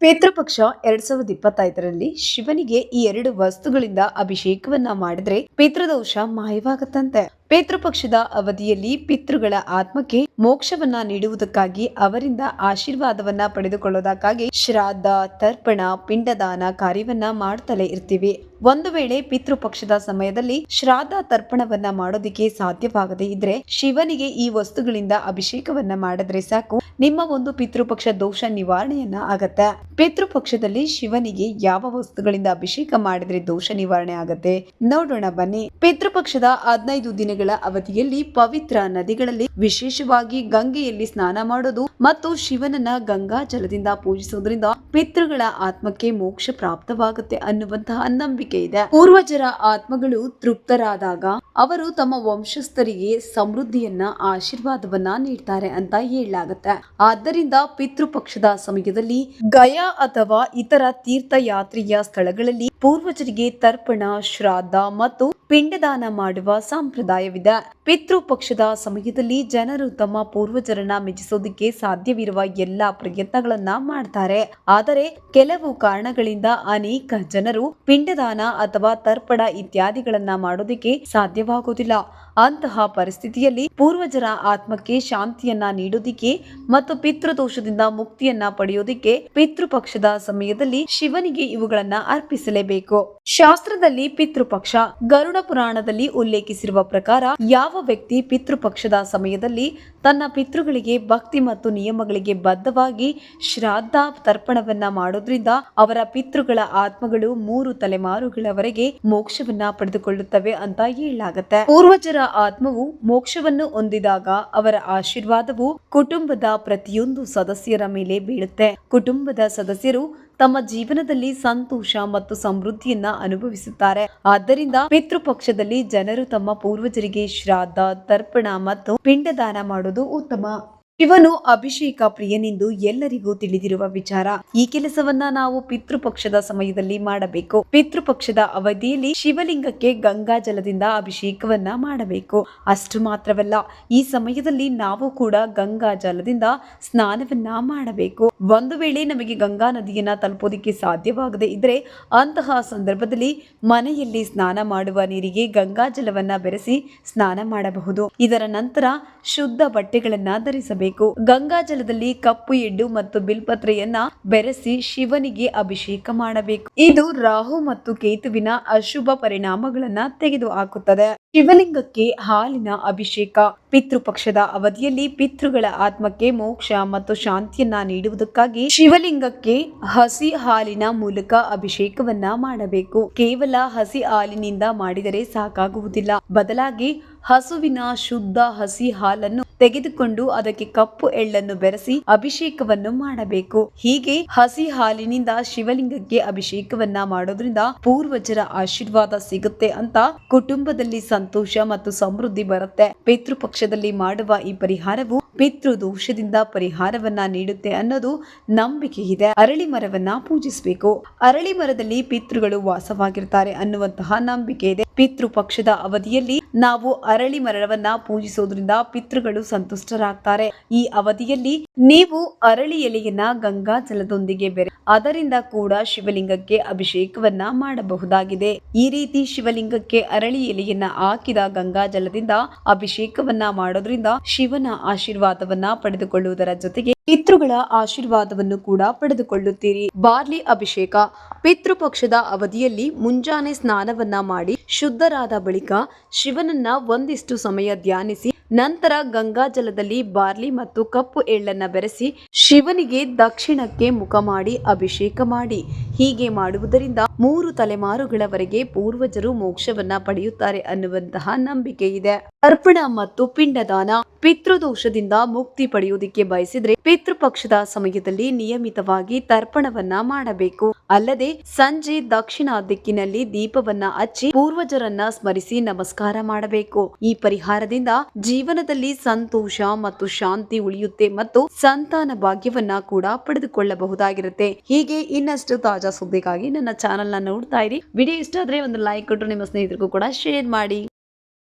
ಪಿತೃಪಕ್ಷ ಎರಡ್ ಸಾವಿರದ ಇಪ್ಪತ್ತೈದರಲ್ಲಿ ಶಿವನಿಗೆ ಈ ಎರಡು ವಸ್ತುಗಳಿಂದ ಅಭಿಷೇಕವನ್ನ ಮಾಡಿದ್ರೆ ಪಿತೃದೋಷ ಮಾಯವಾಗುತ್ತಂತೆ. ಪಿತೃಪಕ್ಷದ ಅವಧಿಯಲ್ಲಿ ಪಿತೃಗಳ ಆತ್ಮಕ್ಕೆ ಮೋಕ್ಷವನ್ನ ನೀಡುವುದಕ್ಕಾಗಿ ಅವರಿಂದ ಆಶೀರ್ವಾದವನ್ನ ಪಡೆದುಕೊಳ್ಳೋದಕ್ಕಾಗಿ ಶ್ರಾದ್ದ, ತರ್ಪಣ, ಪಿಂಡದಾನ ಕಾರ್ಯವನ್ನ ಮಾಡ್ತಲೇ ಇರ್ತೀವಿ. ಒಂದು ವೇಳೆ ಪಿತೃಪಕ್ಷದ ಸಮಯದಲ್ಲಿ ಶ್ರಾದ್ದ, ತರ್ಪಣವನ್ನ ಮಾಡೋದಿಕ್ಕೆ ಸಾಧ್ಯವಾಗದೇ ಇದ್ರೆ ಶಿವನಿಗೆ ಈ ವಸ್ತುಗಳಿಂದ ಅಭಿಷೇಕವನ್ನ ಮಾಡಿದ್ರೆ ಸಾಕು. ನಿಮ್ಮ ಒಂದು ಪಿತೃಪಕ್ಷ ದೋಷ ನಿವಾರಣೆಯನ್ನ ಆಗತ್ತೆ. ಪಿತೃಪಕ್ಷದಲ್ಲಿ ಶಿವನಿಗೆ ಯಾವ ವಸ್ತುಗಳಿಂದ ಅಭಿಷೇಕ ಮಾಡಿದ್ರೆ ದೋಷ ನಿವಾರಣೆ ಆಗತ್ತೆ? ನೋಡೋಣ ಬನ್ನಿ. ಪಿತೃಪಕ್ಷದ ಹದಿನೈದು ದಿನಗಳ ಅವಧಿಯಲ್ಲಿ ಪವಿತ್ರ ನದಿಗಳಲ್ಲಿ ವಿಶೇಷವಾಗಿ ಗಂಗೆಯಲ್ಲಿ ಸ್ನಾನ ಮಾಡೋದು ಮತ್ತು ಶಿವನನ್ನ ಗಂಗಾ ಜಲದಿಂದ ಪೂಜಿಸುವುದರಿಂದ ಪಿತೃಗಳ ಆತ್ಮಕ್ಕೆ ಮೋಕ್ಷ ಪ್ರಾಪ್ತವಾಗುತ್ತೆ ಅನ್ನುವಂತಹ ನಂಬಿಕೆ ಇದೆ. ಪೂರ್ವಜರ ಆತ್ಮಗಳು ತೃಪ್ತರಾದಾಗ ಅವರು ತಮ್ಮ ವಂಶಸ್ಥರಿಗೆ ಸಮೃದ್ಧಿಯನ್ನ, ಆಶೀರ್ವಾದವನ್ನ ನೀಡ್ತಾರೆ ಅಂತ ಹೇಳಲಾಗುತ್ತೆ. ಆದ್ದರಿಂದ ಪಿತೃಪಕ್ಷದ ಸಮಯದಲ್ಲಿ ಗಯಾ ಅಥವಾ ಇತರ ತೀರ್ಥಯಾತ್ರೆಯ ಸ್ಥಳಗಳಲ್ಲಿ ಪೂರ್ವಜರಿಗೆ ತರ್ಪಣ, ಶ್ರಾದ್ದ ಮತ್ತು ಪಿಂಡದಾನ ಮಾಡುವ ಸಂಪ್ರದಾಯವಿದೆ. ಪಿತೃಪಕ್ಷದ ಸಮಯದಲ್ಲಿ ಜನರು ತಮ್ಮ ಪೂರ್ವಜರನ್ನ ಮೆಚ್ಚಿಸೋದಕ್ಕೆ ಸಾಧ್ಯವಿರುವ ಎಲ್ಲಾ ಪ್ರಯತ್ನಗಳನ್ನ ಮಾಡ್ತಾರೆ. ಆದರೆ ಕೆಲವು ಕಾರಣಗಳಿಂದ ಅನೇಕ ಜನರು ಪಿಂಡದಾನ ಅಥವಾ ತರ್ಪಣ ಇತ್ಯಾದಿಗಳನ್ನ ಮಾಡೋದಕ್ಕೆ ಸಾಧ್ಯವಾಗೋದಿಲ್ಲ. ಅಂತಹ ಪರಿಸ್ಥಿತಿಯಲ್ಲಿ ಪೂರ್ವಜರ ಆತ್ಮಕ್ಕೆ ಶಾಂತಿಯನ್ನ ನೀಡೋದಿಕ್ಕೆ ಮತ್ತು ಪಿತೃದೋಷದಿಂದ ಮುಕ್ತಿಯನ್ನ ಪಡೆಯೋದಿಕ್ಕೆ ಪಿತೃಪಕ್ಷದ ಸಮಯದಲ್ಲಿ ಶಿವನಿಗೆ ಇವುಗಳನ್ನ ಅರ್ಪಿಸಲೇಬೇಕು. ಶಾಸ್ತ್ರದಲ್ಲಿ ಪಿತೃಪಕ್ಷ ಗರುಡ ಪುರಾಣದಲ್ಲಿ ಉಲ್ಲೇಖಿಸಿರುವ ಪ್ರಕಾರ ಯಾವ ವ್ಯಕ್ತಿ ಪಿತೃಪಕ್ಷದ ಸಮಯದಲ್ಲಿ ತನ್ನ ಪಿತೃಗಳಿಗೆ ಭಕ್ತಿ ಮತ್ತು ನಿಯಮಗಳಿಗೆ ಬದ್ಧವಾಗಿ ಶ್ರಾದ್ದ ತರ್ಪಣವನ್ನ ಮಾಡೋದ್ರಿಂದ ಅವರ ಪಿತೃಗಳ ಆತ್ಮಗಳು ಮೂರು ತಲೆಮಾರುಗಳವರೆಗೆ ಮೋಕ್ಷವನ್ನ ಪಡೆದುಕೊಳ್ಳುತ್ತವೆ ಅಂತ ಹೇಳಲಾಗುತ್ತೆ. ಪೂರ್ವಜರ ಆತ್ಮವು ಮೋಕ್ಷವನ್ನು ಹೊಂದಿದಾಗ ಅವರ ಆಶೀರ್ವಾದವು ಕುಟುಂಬದ ಪ್ರತಿಯೊಂದು ಸದಸ್ಯರ ಮೇಲೆ ಬೀಳುತ್ತೆ. ಕುಟುಂಬದ ಸದಸ್ಯರು ತಮ್ಮ ಜೀವನದಲ್ಲಿ ಸಂತೋಷ ಮತ್ತು ಸಮೃದ್ಧಿಯನ್ನ ಅನುಭವಿಸುತ್ತಾರೆ. ಆದ್ದರಿಂದ ಪಿತೃಪಕ್ಷದಲ್ಲಿ ಜನರು ತಮ್ಮ ಪೂರ್ವಜರಿಗೆ ಶ್ರಾದ್ದ, ತರ್ಪಣ ಮತ್ತು ಪಿಂಡದಾನ ಮಾಡುವುದು ಉತ್ತಮ. ಶಿವನು ಅಭಿಷೇಕ ಪ್ರಿಯನೆಂದು ಎಲ್ಲರಿಗೂ ತಿಳಿದಿರುವ ವಿಚಾರ. ಈ ಕೆಲಸವನ್ನ ನಾವು ಪಿತೃಪಕ್ಷದ ಸಮಯದಲ್ಲಿ ಮಾಡಬೇಕು. ಪಿತೃಪಕ್ಷದ ಅವಧಿಯಲ್ಲಿ ಶಿವಲಿಂಗಕ್ಕೆ ಗಂಗಾ ಜಲದಿಂದ ಅಭಿಷೇಕವನ್ನ ಮಾಡಬೇಕು. ಅಷ್ಟು ಮಾತ್ರವಲ್ಲ, ಈ ಸಮಯದಲ್ಲಿ ನಾವು ಕೂಡ ಗಂಗಾ ಜಲದಿಂದ ಸ್ನಾನವನ್ನ ಮಾಡಬೇಕು. ಒಂದು ವೇಳೆ ನಮಗೆ ಗಂಗಾ ನದಿಯನ್ನ ತಲುಪೋದಿಕ್ಕೆ ಸಾಧ್ಯವಾಗದೇ ಇದ್ರೆ ಅಂತಹ ಸಂದರ್ಭದಲ್ಲಿ ಮನೆಯಲ್ಲಿ ಸ್ನಾನ ಮಾಡುವ ನೀರಿಗೆ ಗಂಗಾ ಜಲವನ್ನ ಬೆರೆಸಿ ಸ್ನಾನ ಮಾಡಬಹುದು. ಇದರ ನಂತರ ಶುದ್ಧ ಬಟ್ಟೆಗಳನ್ನ ಧರಿಸಬೇಕು. ಗಂಗಾ ಜಲದಲ್ಲಿ ಕಪ್ಪು ಎಡ್ಡು ಮತ್ತು ಬಿಲ್ಪತ್ರೆಯನ್ನ ಬೆರೆಸಿ ಶಿವನಿಗೆ ಅಭಿಷೇಕ ಮಾಡಬೇಕು. ಇದು ರಾಹು ಮತ್ತು ಕೇತುವಿನ ಅಶುಭ ಪರಿಣಾಮಗಳನ್ನ ತೆಗೆದು ಹಾಕುತ್ತದೆ ಶಿವಲಿಂಗಕ್ಕೆ ಹಾಲಿನ ಅಭಿಷೇಕ. ಪಿತೃಪಕ್ಷದ ಅವಧಿಯಲ್ಲಿ ಪಿತೃಗಳ ಆತ್ಮಕ್ಕೆ ಮೋಕ್ಷ ಮತ್ತು ಶಾಂತಿಯನ್ನ ನೀಡುವುದಕ್ಕಾಗಿ ಶಿವಲಿಂಗಕ್ಕೆ ಹಸಿ ಹಾಲಿನ ಮೂಲಕ ಅಭಿಷೇಕವನ್ನ ಮಾಡಬೇಕು. ಕೇವಲ ಹಸಿ ಹಾಲಿನಿಂದ ಮಾಡಿದರೆ ಸಾಕಾಗುವುದಿಲ್ಲ. ಬದಲಾಗಿ ಹಸುವಿನ ಶುದ್ಧ ಹಸಿ ಹಾಲನ್ನು ತೆಗೆದುಕೊಂಡು ಅದಕ್ಕೆ ಕಪ್ಪು ಎಳ್ಳನ್ನು ಬೆರೆಸಿ ಅಭಿಷೇಕವನ್ನು ಮಾಡಬೇಕು. ಹೀಗೆ ಹಸಿ ಹಾಲಿನಿಂದ ಶಿವಲಿಂಗಕ್ಕೆ ಅಭಿಷೇಕವನ್ನ ಮಾಡೋದ್ರಿಂದ ಪೂರ್ವಜರ ಆಶೀರ್ವಾದ ಸಿಗುತ್ತೆ ಅಂತ ಕುಟುಂಬದಲ್ಲಿ ಸಂತೋಷ ಮತ್ತು ಸಮೃದ್ಧಿ ಬರುತ್ತೆ. ಪಿತೃಪಕ್ಷದಲ್ಲಿ ಮಾಡುವ ಈ ಪರಿಹಾರವು ಪಿತೃ ದೋಷದಿಂದ ಪರಿಹಾರವನ್ನ ನೀಡುತ್ತೆ ಅನ್ನೋದು ನಂಬಿಕೆ ಇದೆ. ಅರಳಿ ಮರವನ್ನ ಪೂಜಿಸಬೇಕು. ಅರಳಿ ಮರದಲ್ಲಿ ಪಿತೃಗಳು ವಾಸವಾಗಿರ್ತಾರೆ ಅನ್ನುವಂತಹ ನಂಬಿಕೆ ಇದೆ. ಪಿತೃ ಪಕ್ಷದ ಅವಧಿಯಲ್ಲಿ ನಾವು ಅರಳಿ ಮರವನ್ನ ಪೂಜಿಸೋದ್ರಿಂದ ಪಿತೃಗಳು ಸಂತುಷ್ಟರಾಗ್ತಾರೆ. ಈ ಅವಧಿಯಲ್ಲಿ ನೀವು ಅರಳಿ ಎಲೆಯನ್ನ ಗಂಗಾ ಜಲದೊಂದಿಗೆ ಬೆರೆ, ಅದರಿಂದ ಕೂಡ ಶಿವಲಿಂಗಕ್ಕೆ ಅಭಿಷೇಕವನ್ನ ಮಾಡಬಹುದಾಗಿದೆ. ಈ ರೀತಿ ಶಿವಲಿಂಗಕ್ಕೆ ಅರಳಿ ಎಲೆಯನ್ನ ಹಾಕಿದ ಗಂಗಾ ಜಲದಿಂದ ಅಭಿಷೇಕವನ್ನ ಮಾಡೋದ್ರಿಂದ ಶಿವನ ಆಶೀರ್ವಾದವನ್ನ ಪಡೆದುಕೊಳ್ಳುವುದರ ಜೊತೆಗೆ ಪಿತೃಗಳ ಆಶೀರ್ವಾದವನ್ನು ಕೂಡ ಪಡೆದುಕೊಳ್ಳುತ್ತೀರಿ. ಬಾರ್ಲಿ ಅಭಿಷೇಕ ಪಿತೃಪಕ್ಷದ ಅವಧಿಯಲ್ಲಿ ಮುಂಜಾನೆ ಸ್ನಾನವನ್ನ ಮಾಡಿ ಶುದ್ಧರಾದ ಬಳಿಕ ಶಿವನನ್ನ ಒಂದಿಷ್ಟು ಸಮಯ ಧ್ಯಾನಿಸಿ ನಂತರ ಗಂಗಾ ಜಲದಲ್ಲಿ ಬಾರ್ಲಿ ಮತ್ತು ಕಪ್ಪು ಎಳ್ಳನ್ನ ಬೆರೆಸಿ ಶಿವನಿಗೆ ದಕ್ಷಿಣಕ್ಕೆ ಮುಖ ಮಾಡಿ ಅಭಿಷೇಕ ಮಾಡಿ. ಹೀಗೆ ಮಾಡುವುದರಿಂದ ಮೂರು ತಲೆಮಾರುಗಳವರೆಗೆ ಪೂರ್ವಜರು ಮೋಕ್ಷವನ್ನ ಪಡೆಯುತ್ತಾರೆ ಅನ್ನುವಂತಹ ನಂಬಿಕೆ ಇದೆ. ಅರ್ಪಣ ಮತ್ತು ಪಿಂಡದಾನ ಪಿತೃದೋಷದಿಂದ ಮುಕ್ತಿ ಪಡೆಯುವುದಕ್ಕೆ ಬಯಸಿದ್ರೆ ಪಿತೃಪಕ್ಷದ ಸಮಯದಲ್ಲಿ ನಿಯಮಿತವಾಗಿ ತರ್ಪಣವನ್ನ ಮಾಡಬೇಕು. ಅಲ್ಲದೆ ಸಂಜೆ ದಕ್ಷಿಣ ದಿಕ್ಕಿನಲ್ಲಿ ದೀಪವನ್ನ ಹಚ್ಚಿ ಪೂರ್ವಜರನ್ನ ಸ್ಮರಿಸಿ ನಮಸ್ಕಾರ ಮಾಡಬೇಕು. ಈ ಪರಿಹಾರದಿಂದ ಜೀವನದಲ್ಲಿ ಸಂತೋಷ ಮತ್ತು ಶಾಂತಿ ಉಳಿಯುತ್ತೆ ಮತ್ತು ಸಂತಾನ ಭಾಗ್ಯವನ್ನ ಕೂಡ ಪಡೆದುಕೊಳ್ಳಬಹುದಾಗಿರುತ್ತೆ. ಹೀಗೆ ಇನ್ನಷ್ಟು ತಾಜಾ ಸುದ್ದಿಗಾಗಿ ನನ್ನ ಚಾನೆಲ್ನ ನೋಡ್ತಾ ಇರಿ. ವಿಡಿಯೋ ಇಷ್ಟ ಆದ್ರೆ ಒಂದು ಲೈಕ್ ಕೊಟ್ಟು ನಿಮ್ಮ ಸ್ನೇಹಿತರಿಗೂ ಕೂಡ ಶೇರ್ ಮಾಡಿ.